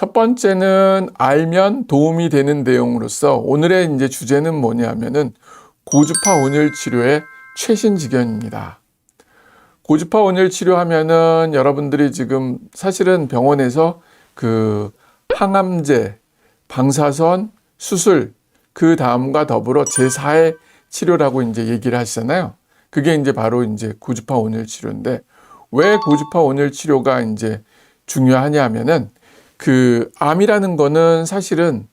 첫 번째는 알면 도움이 되는 내용으로서 오늘의 이제 주제는 뭐냐면은 고주파 온열 치료의 최신 지견입니다. 고주파 온열 치료하면은 여러분들이 지금 사실은 병원에서 그 항암제, 방사선, 수술 그 다음과 더불어 제4의 치료라고 이제 얘기를 하시잖아요. 그게 이제 바로 이제 고주파 온열 치료인데 왜 고주파 온열 치료가 이제 중요하냐 하면은 그 암이라는 거는 사실은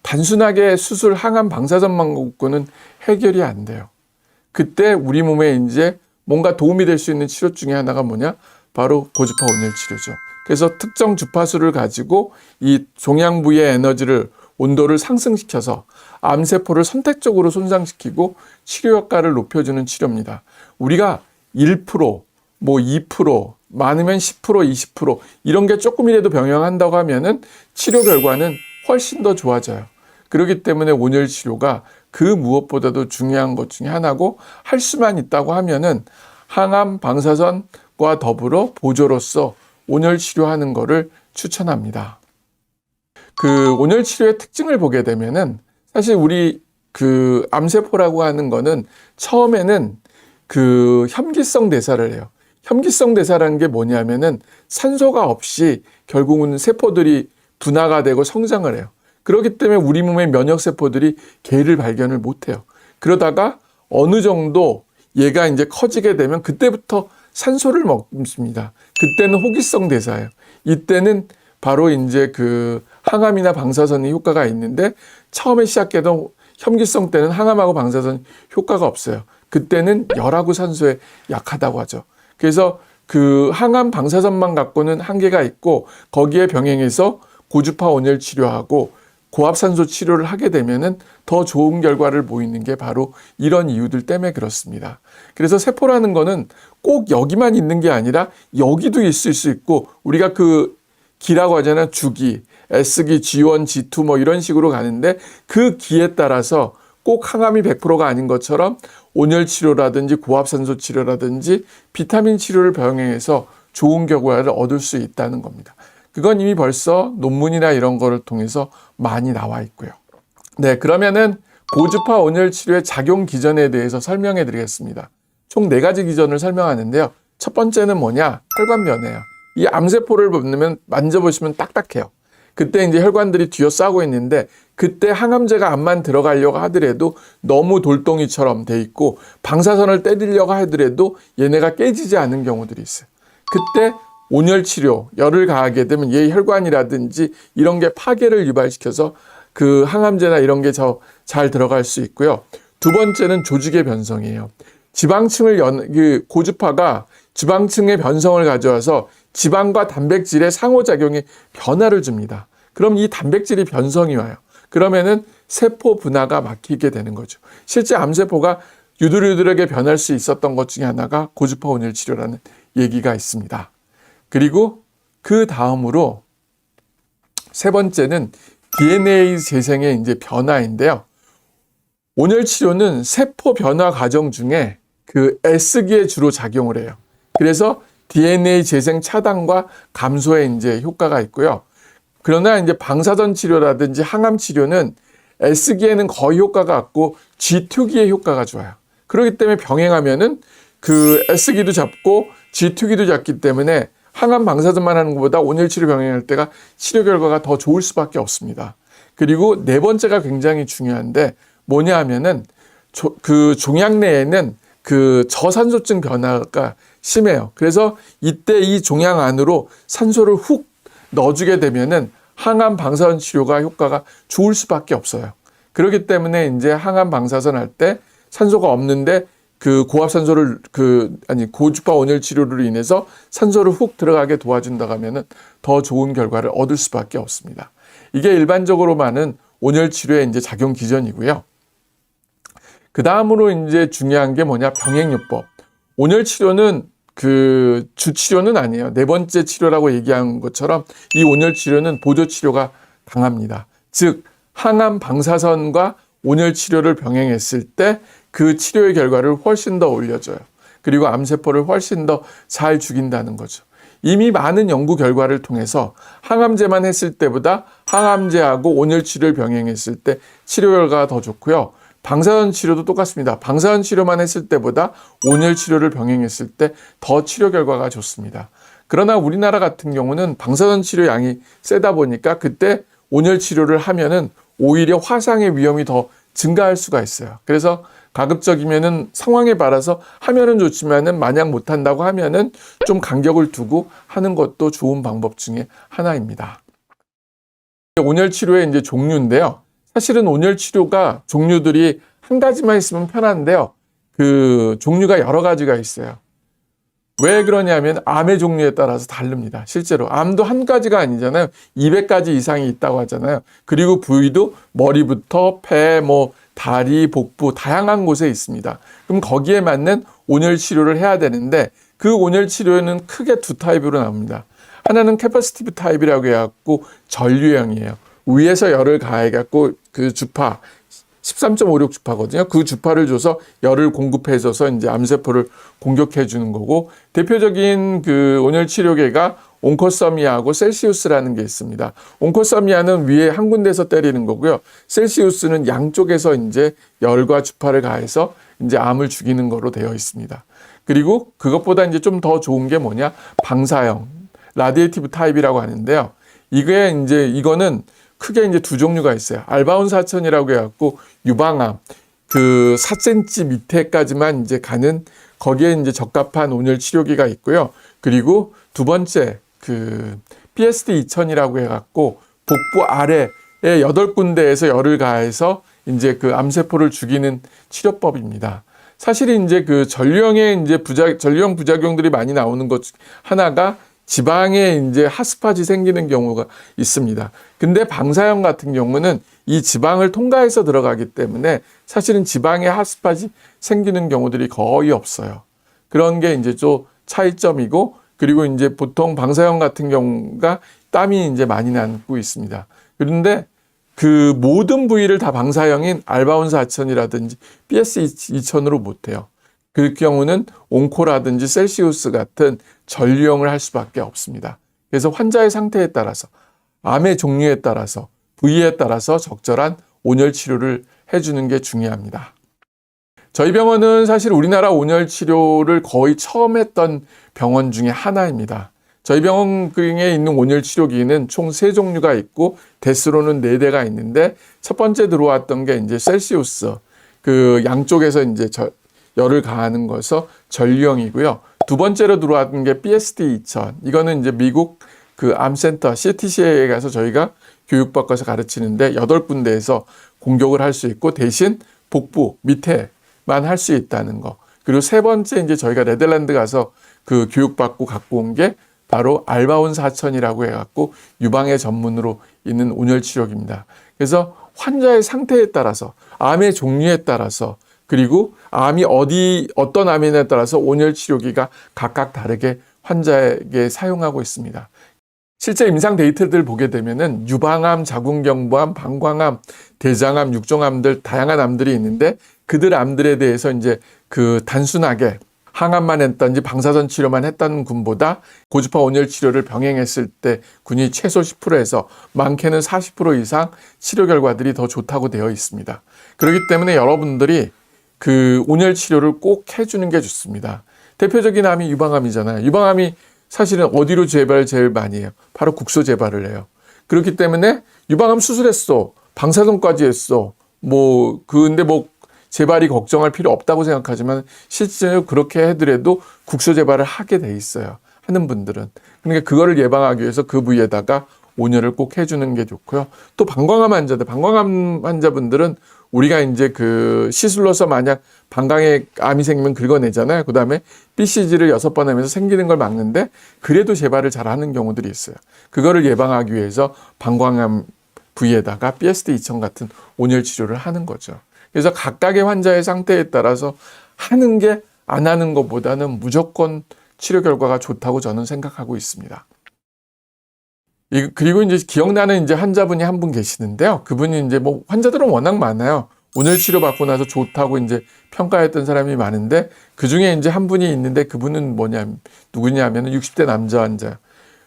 단순하게 수술 항암 방사선만 갖고는 해결이 안 돼요. 그때 우리 몸에 이제 뭔가 도움이 될 수 있는 치료 중에 하나가 뭐냐? 바로 고주파 온열 치료죠. 그래서 특정 주파수를 가지고 이 종양 부위의 에너지를 온도를 상승시켜서 암세포를 선택적으로 손상시키고 치료 효과를 높여주는 치료입니다. 우리가 1%, 뭐 2%, 많으면 10%, 20% 이런 게 조금이라도 병행한다고 하면은 치료 결과는 훨씬 더 좋아져요. 그렇기 때문에 온열 치료가 그 무엇보다도 중요한 것 중에 하나고 할 수만 있다고 하면은 항암 방사선과 더불어 보조로서 온열 치료하는 것을 추천합니다. 그 온열 치료의 특징을 보게 되면은 사실 우리 그 암세포라고 하는 거는 처음에는 그 혐기성 대사를 해요. 혐기성 대사라는 게 뭐냐면은 산소가 없이 결국은 세포들이 분화가 되고 성장을 해요. 그렇기 때문에 우리 몸의 면역 세포들이 개를 발견을 못 해요. 그러다가 어느 정도 얘가 이제 커지게 되면 그때부터 산소를 먹습니다. 그때는 호기성 대사예요. 이때는 바로 이제 그 항암이나 방사선의 효과가 있는데 처음에 시작해도 혐기성 때는 항암하고 방사선 효과가 없어요. 그때는 열하고 산소에 약하다고 하죠. 그래서 그 항암 방사선만 갖고는 한계가 있고 거기에 병행해서 고주파 온열 치료하고 고압산소 치료를 하게 되면은 더 좋은 결과를 보이는 게 바로 이런 이유들 때문에 그렇습니다. 그래서 세포라는 거는 꼭 여기만 있는 게 아니라 여기도 있을 수 있고 우리가 그 기라고 하잖아요. 주기, S기, G1, G2 뭐 이런 식으로 가는데 그 기에 따라서 꼭 항암이 100%가 아닌 것처럼 온열 치료라든지 고압산소 치료라든지 비타민 치료를 병행해서 좋은 결과를 얻을 수 있다는 겁니다. 그건 이미 벌써 논문이나 이런 거를 통해서 많이 나와 있고요. 네, 그러면은 고주파 온열 치료의 작용 기전에 대해서 설명해 드리겠습니다. 총 네 가지 기전을 설명하는데요. 첫 번째는 뭐냐? 혈관 변해요. 이 암세포를 보면 만져보시면 딱딱해요. 그때 이제 혈관들이 뒤어싸고 있는데 그때 항암제가 암만 들어가려고 하더라도 너무 돌덩이처럼 돼 있고 방사선을 때리려고 하더라도 얘네가 깨지지 않은 경우들이 있어요. 그때 온열 치료, 열을 가하게 되면 얘 혈관이라든지 이런 게 파괴를 유발시켜서 그 항암제나 이런 게 잘 들어갈 수 있고요. 두 번째는 조직의 변성이에요. 지방층을 연, 그 고주파가 지방층의 변성을 가져와서 지방과 단백질의 상호작용에 변화를 줍니다. 그럼 이 단백질이 변성이 와요. 그러면은 세포 분화가 막히게 되는 거죠. 실제 암세포가 유들유들하게 변할 수 있었던 것 중에 하나가 고주파 온열 치료라는 얘기가 있습니다. 그리고 그 다음으로 세 번째는 DNA 재생의 이제 변화인데요. 온열 치료는 세포 변화 과정 중에 그 S기에 주로 작용을 해요. 그래서 DNA 재생 차단과 감소에 이제 효과가 있고요. 그러나 이제 방사선 치료라든지 항암 치료는 S기에는 거의 효과가 없고 G2기의 효과가 좋아요. 그렇기 때문에 병행하면은 그 S기도 잡고 G2기도 잡기 때문에 항암 방사선만 하는 것보다 온열 치료 병행할 때가 치료 결과가 더 좋을 수밖에 없습니다. 그리고 네 번째가 굉장히 중요한데 뭐냐 하면은 조, 그 종양 내에는 그 저산소증 변화가 심해요. 그래서 이때 이 종양 안으로 산소를 훅 넣어주게 되면은 항암 방사선 치료가 효과가 좋을 수밖에 없어요. 그렇기 때문에 이제 항암 방사선 할 때 산소가 없는데 그 고압 산소를 그 아니 고주파 온열 치료로 인해서 산소를 훅 들어가게 도와준다 하면은 더 좋은 결과를 얻을 수밖에 없습니다. 이게 일반적으로 많은 온열 치료의 이제 작용 기전이고요. 그 다음으로 이제 중요한 게 뭐냐 병행요법. 온열 치료는 그 주치료는 아니에요. 네 번째 치료라고 얘기한 것처럼 이 온열 치료는 보조 치료가 강합니다. 즉 항암 방사선과 온열 치료를 병행했을 때 그 치료의 결과를 훨씬 더 올려줘요. 그리고 암세포를 훨씬 더 잘 죽인다는 거죠. 이미 많은 연구 결과를 통해서 항암제만 했을 때보다 항암제하고 온열 치료를 병행했을 때 치료 결과가 더 좋고요. 방사선 치료도 똑같습니다. 방사선 치료만 했을 때보다 온열 치료를 병행했을 때 더 치료 결과가 좋습니다. 그러나 우리나라 같은 경우는 방사선 치료 양이 세다 보니까 그때 온열 치료를 하면은 오히려 화상의 위험이 더 증가할 수가 있어요. 그래서 가급적이면은 상황에 따라서 하면은 좋지만은 만약 못한다고 하면은 좀 간격을 두고 하는 것도 좋은 방법 중에 하나입니다. 온열 치료의 이제 종류인데요. 사실은 온열 치료가 종류들이 한 가지만 있으면 편한데요. 그 종류가 여러 가지가 있어요. 왜 그러냐면 암의 종류에 따라서 다릅니다. 실제로 암도 한 가지가 아니잖아요. 200가지 이상이 있다고 하잖아요. 그리고 부위도 머리부터 폐, 뭐 다리, 복부 다양한 곳에 있습니다. 그럼 거기에 맞는 온열 치료를 해야 되는데 그 온열 치료는 크게 두 타입으로 나옵니다. 하나는 캐퍼시티브 타입이라고 해갖고 전류형이에요. 위에서 열을 가해갖고 그 주파 13.56 주파거든요. 그 주파를 줘서 열을 공급해줘서 이제 암세포를 공격해 주는 거고 대표적인 그 온열 치료계가 온코서미아하고 셀시우스라는 게 있습니다. 온코서미아는 위에 한 군데서 때리는 거고요. 셀시우스는 양쪽에서 이제 열과 주파를 가해서 이제 암을 죽이는 거로 되어 있습니다. 그리고 그것보다 이제 좀 더 좋은 게 뭐냐? 방사형, 라디에이티브 타입이라고 하는데요. 이게 이제 이거는 크게 이제 두 종류가 있어요. 알바온 사천이라고 해갖고 유방암 그 4cm 밑에까지만 이제 가는 거기에 이제 적합한 온열 치료기가 있고요. 그리고 두 번째 그 PSD 2000이라고 해갖고 복부 아래에 여덟 군데에서 열을 가해서 이제 그 암세포를 죽이는 치료법입니다. 사실 이제 그 전류형의 이제 부작 전류형 부작용들이 많이 나오는 것중 하나가 지방에 이제 핫스팟이 생기는 경우가 있습니다. 근데 방사형 같은 경우는 이 지방을 통과해서 들어가기 때문에 사실은 지방에 핫스팟이 생기는 경우들이 거의 없어요. 그런 게 이제 좀 차이점이고 그리고 이제 보통 방사형 같은 경우가 땀이 이제 많이 남고 있습니다. 그런데 그 모든 부위를 다 방사형인 알바온사 2000이라든지 BS 2000으로 못해요. 그 경우는 온코라든지 셀시우스 같은 전류형을 할 수밖에 없습니다. 그래서 환자의 상태에 따라서 암의 종류에 따라서 부위에 따라서 적절한 온열 치료를 해주는 게 중요합니다. 저희 병원은 사실 우리나라 온열 치료를 거의 처음 했던 병원 중에 하나입니다. 저희 병원에 있는 온열 치료기는 총 세 종류가 있고 대수로는 네 대가 있는데 첫 번째 들어왔던 게 이제 셀시우스 그 양쪽에서 이제 저, 열을 가하는 것서 전류형이고요. 두 번째로 들어왔던 게 PSD 2000. 이거는 이제 미국 그 암센터 CTC에 가서 저희가 교육받고서 가르치는데 여덟 군데에서 공격을 할 수 있고 대신 복부 밑에만 할 수 있다는 거. 그리고 세 번째 이제 저희가 네덜란드 가서 그 교육받고 갖고 온 게 바로 알바온 4000이라고 해갖고 유방의 전문으로 있는 온열 치료기입니다. 그래서 환자의 상태에 따라서 암의 종류에 따라서 그리고 암이 어디 어떤 암이냐에 따라서 온열 치료기가 각각 다르게 환자에게 사용하고 있습니다. 실제 임상 데이터들 보게 되면은 유방암, 자궁경부암, 방광암, 대장암, 육종암들 다양한 암들이 있는데 그들 암들에 대해서 이제 그 단순하게 항암만 했던지 방사선 치료만 했던 군보다 고주파 온열 치료를 병행했을 때 군이 최소 10%에서 많게는 40% 이상 치료 결과들이 더 좋다고 되어 있습니다. 그렇기 때문에 여러분들이 그 온열 치료를 꼭 해주는 게 좋습니다. 대표적인 암이 유방암이잖아요. 유방암이 사실은 어디로 재발 제일 많이 해요? 바로 국소 재발을 해요. 그렇기 때문에 유방암 수술했어. 방사선까지 했어. 뭐, 근데 뭐, 재발이 걱정할 필요 없다고 생각하지만 실제로 그렇게 해더라도 국소 재발을 하게 돼 있어요. 하는 분들은. 그러니까 그거를 예방하기 위해서 그 부위에다가 온열을 꼭 해주는 게 좋고요. 또 방광암 환자들, 방광암 환자분들은 우리가 이제 그 시술로서 만약 방광에 암이 생기면 긁어내잖아요. 그 다음에 BCG를 여섯 번 하면서 생기는 걸 막는데 그래도 재발을 잘 하는 경우들이 있어요. 그거를 예방하기 위해서 방광암 부위에다가 PSD 2000 같은 온열 치료를 하는 거죠. 그래서 각각의 환자의 상태에 따라서 하는 게 안 하는 것보다는 무조건 치료 결과가 좋다고 저는 생각하고 있습니다. 그리고 이제 기억나는 이제 환자분이 한 분 계시는데요. 그분이 이제 뭐 환자들은 워낙 많아요. 온열 치료 받고 나서 좋다고 이제 평가했던 사람이 많은데 그 중에 이제 한 분이 있는데 그분은 뭐냐 누구냐면 60대 남자 환자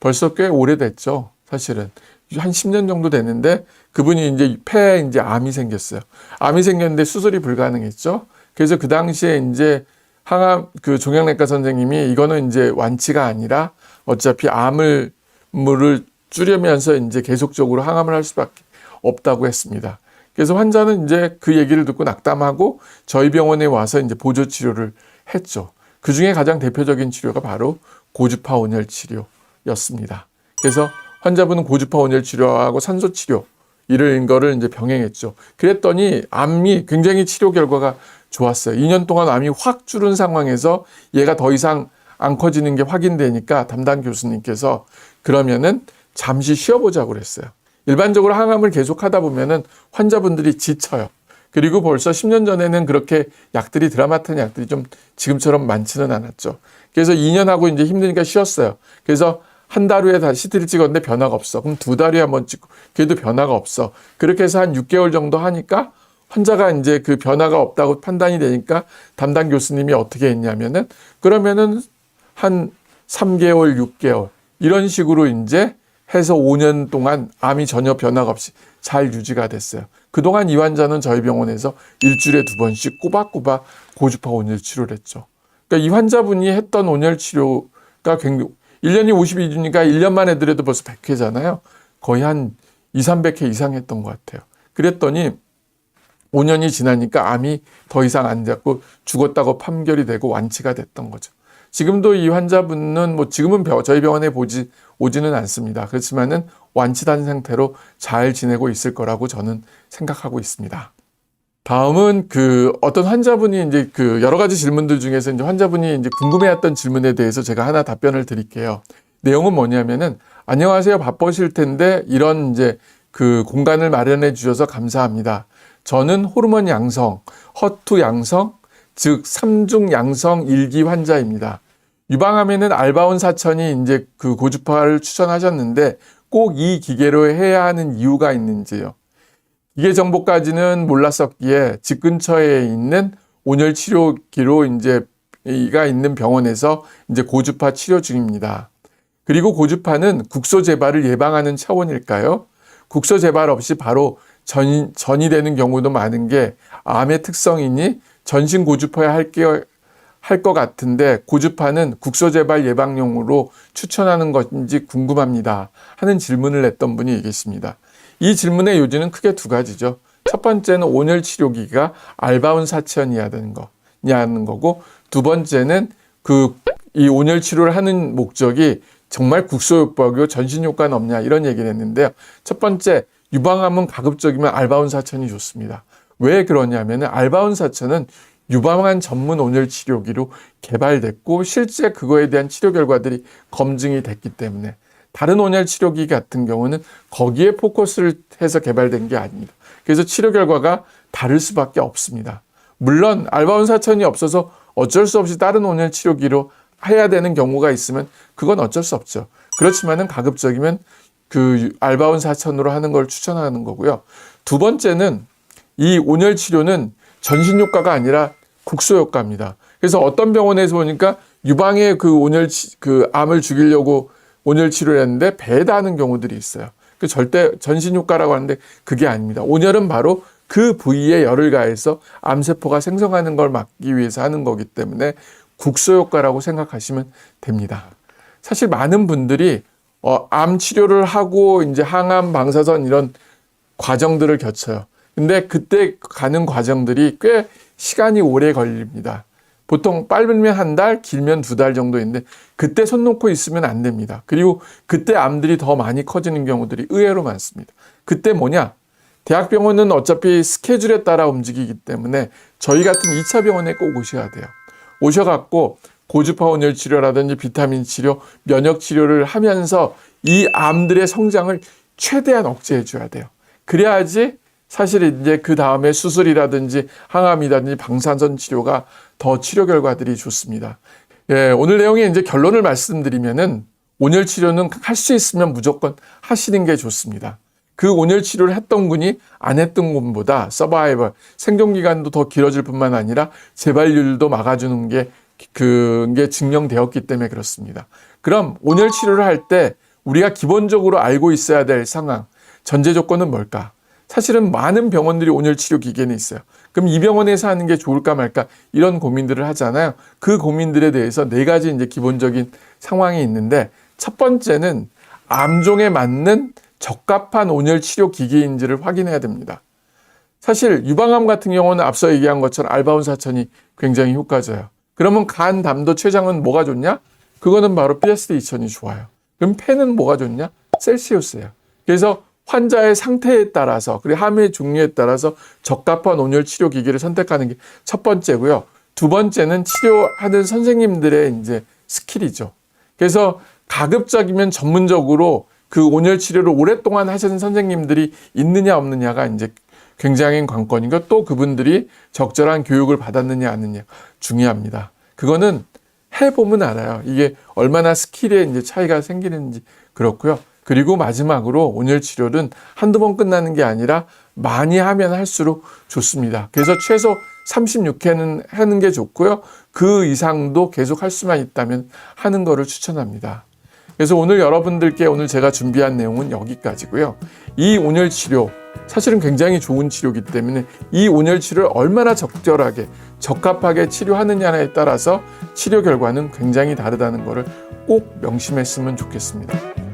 벌써 꽤 오래됐죠 사실은 한 10년 정도 됐는데 그분이 이제 폐에 이제 암이 생겼어요 암이 생겼는데 수술이 불가능했죠 그래서 그 당시에 이제 항암 그 종양내과 선생님이 이거는 이제 완치가 아니라 어차피 암을 물을 줄이면서 이제 계속적으로 항암을 할 수밖에 없다고 했습니다. 그래서 환자는 이제 그 얘기를 듣고 낙담하고 저희 병원에 와서 이제 보조 치료를 했죠. 그 중에 가장 대표적인 치료가 바로 고주파 온열 치료였습니다. 그래서 환자분은 고주파 온열 치료하고 산소 치료 이런 거를 이제 병행했죠. 그랬더니 암이 굉장히 치료 결과가 좋았어요. 2년 동안 암이 확 줄은 상황에서 얘가 더 이상 안 커지는 게 확인되니까 담당 교수님께서 그러면은 잠시 쉬어보자고 그랬어요. 일반적으로 항암을 계속 하다 보면은 환자분들이 지쳐요. 그리고 벌써 10년 전에는 그렇게 약들이 드라마탄 약들이 좀 지금처럼 많지는 않았죠. 그래서 2년 하고 이제 힘드니까 쉬었어요. 그래서 한 달 후에 다시 CT를 찍었는데 변화가 없어. 그럼 두 달 후에 한 번 찍고 그래도 변화가 없어. 그렇게 해서 한 6개월 정도 하니까 환자가 이제 그 변화가 없다고 판단이 되니까 담당 교수님이 어떻게 했냐면은 그러면은 한 3개월, 6개월 이런 식으로 이제 해서 5년 동안 암이 전혀 변화가 없이 잘 유지가 됐어요. 그동안 이 환자는 저희 병원에서 일주일에 두 번씩 꼬박꼬박 고주파 온열 치료를 했죠. 그러니까 이 환자분이 했던 온열 치료가 굉장히 1년이 52주니까 1년만 해더라도 벌써 100회잖아요. 거의 한 2, 300회 이상 했던 것 같아요. 그랬더니 5년이 지나니까 암이 더 이상 안 잡고 죽었다고 판결이 되고 완치가 됐던 거죠. 지금도 이 환자분은 뭐 지금은 병- 저희 병원에 보지 오지는 않습니다. 그렇지만은 완치된 상태로 잘 지내고 있을 거라고 저는 생각하고 있습니다. 다음은 그 어떤 환자분이 이제 그 여러 가지 질문들 중에서 이제 환자분이 이제 궁금해했던 질문에 대해서 제가 하나 답변을 드릴게요. 내용은 뭐냐면은 안녕하세요 바쁘실 텐데 이런 이제 그 공간을 마련해 주셔서 감사합니다. 저는 호르몬 양성, 허투 양성, 즉 삼중 양성 일기 환자입니다. 유방암에는 알바온 사천이 이제 그 고주파를 추천하셨는데 꼭 이 기계로 해야 하는 이유가 있는지요. 기계 정보까지는 몰랐었기에 집 근처에 있는 온열 치료기로 이제 이가 있는 병원에서 이제 고주파 치료 중입니다. 그리고 고주파는 국소 재발을 예방하는 차원일까요? 국소 재발 없이 바로 전, 전이 되는 경우도 많은 게 암의 특성이니 전신 고주파에 할 게 할 것 같은데 고주파는 국소 재발 예방용으로 추천하는 것인지 궁금합니다. 하는 질문을 했던 분이 계십니다. 이 질문의 요지는 크게 두 가지죠. 첫 번째는 온열 치료기가 알바운 사천이야는 거 냐는 거고 두 번째는 그 이 온열 치료를 하는 목적이 정말 국소요법이고 전신 효과는 없냐 이런 얘기를 했는데요. 첫 번째 유방암은 가급적이면 알바운 사천이 좋습니다. 왜 그러냐면은 알바운 사천은 유방암 전문 온열 치료기로 개발됐고 실제 그거에 대한 치료 결과들이 검증이 됐기 때문에 다른 온열 치료기 같은 경우는 거기에 포커스를 해서 개발된 게 아닙니다. 그래서 치료 결과가 다를 수밖에 없습니다. 물론 알바온 사천이 없어서 어쩔 수 없이 다른 온열 치료기로 해야 되는 경우가 있으면 그건 어쩔 수 없죠. 그렇지만은 가급적이면 그 알바온 사천으로 하는 걸 추천하는 거고요. 두 번째는 이 온열 치료는 전신 효과가 아니라 국소 효과입니다. 그래서 어떤 병원에서 보니까 유방에 그 온열 치, 그 암을 죽이려고 온열 치료를 했는데 배에다 하는 경우들이 있어요. 그 절대 전신 효과라고 하는데 그게 아닙니다. 온열은 바로 그 부위에 열을 가해서 암세포가 생성하는 걸 막기 위해서 하는 거기 때문에 국소 효과라고 생각하시면 됩니다. 사실 많은 분들이 어, 암 치료를 하고 이제 항암 방사선 이런 과정들을 거쳐요. 근데 그때 가는 과정들이 꽤 시간이 오래 걸립니다. 보통 빠르면 한 달, 길면 두 달 정도인데 그때 손 놓고 있으면 안 됩니다. 그리고 그때 암들이 더 많이 커지는 경우들이 의외로 많습니다. 그때 뭐냐? 대학병원은 어차피 스케줄에 따라 움직이기 때문에 저희 같은 2차 병원에 꼭 오셔야 돼요. 오셔갖고 고주파 온열 치료라든지 비타민 치료, 면역 치료를 하면서 이 암들의 성장을 최대한 억제해 줘야 돼요. 그래야지 사실 이제 그 다음에 수술이라든지 항암이라든지 방사선 치료가 더 치료 결과들이 좋습니다. 예, 오늘 내용의 이제 결론을 말씀드리면은 온열 치료는 할 수 있으면 무조건 하시는 게 좋습니다. 그 온열 치료를 했던 분이 안 했던 분보다 서바이벌 생존 기간도 더 길어질 뿐만 아니라 재발률도 막아주는 게 그게 증명되었기 때문에 그렇습니다. 그럼 온열 치료를 할 때 우리가 기본적으로 알고 있어야 될 상황 전제 조건은 뭘까? 사실은 많은 병원들이 온열 치료 기계는 있어요. 그럼 이 병원에서 하는 게 좋을까 말까 이런 고민들을 하잖아요. 그 고민들에 대해서 네 가지 이제 기본적인 상황이 있는데 첫 번째는 암종에 맞는 적합한 온열 치료 기기인지를 확인해야 됩니다. 사실 유방암 같은 경우는 앞서 얘기한 것처럼 알바온 사천이 굉장히 효과져요. 그러면 간 담도 췌장은 뭐가 좋냐? 그거는 바로 PSD 2000이 좋아요. 그럼 폐는 뭐가 좋냐? 셀시우스예요. 그래서 환자의 상태에 따라서 그리고 함의 종류에 따라서 적합한 온열 치료 기기를 선택하는 게 첫 번째고요. 두 번째는 치료하는 선생님들의 이제 스킬이죠. 그래서 가급적이면 전문적으로 그 온열 치료를 오랫동안 하시는 선생님들이 있느냐 없느냐가 이제 굉장히 관건이고 또 그분들이 적절한 교육을 받았느냐 아느냐 중요합니다. 그거는 해보면 알아요. 이게 얼마나 스킬에 이제 차이가 생기는지 그렇고요. 그리고 마지막으로 온열 치료는 한두 번 끝나는 게 아니라 많이 하면 할수록 좋습니다. 그래서 최소 36회는 하는 게 좋고요. 그 이상도 계속 할 수만 있다면 하는 거를 추천합니다. 그래서 오늘 여러분들께 오늘 제가 준비한 내용은 여기까지고요. 이 온열 치료 사실은 굉장히 좋은 치료이기 때문에 이 온열 치료를 얼마나 적절하게 적합하게 치료하느냐에 따라서 치료 결과는 굉장히 다르다는 것을 꼭 명심했으면 좋겠습니다.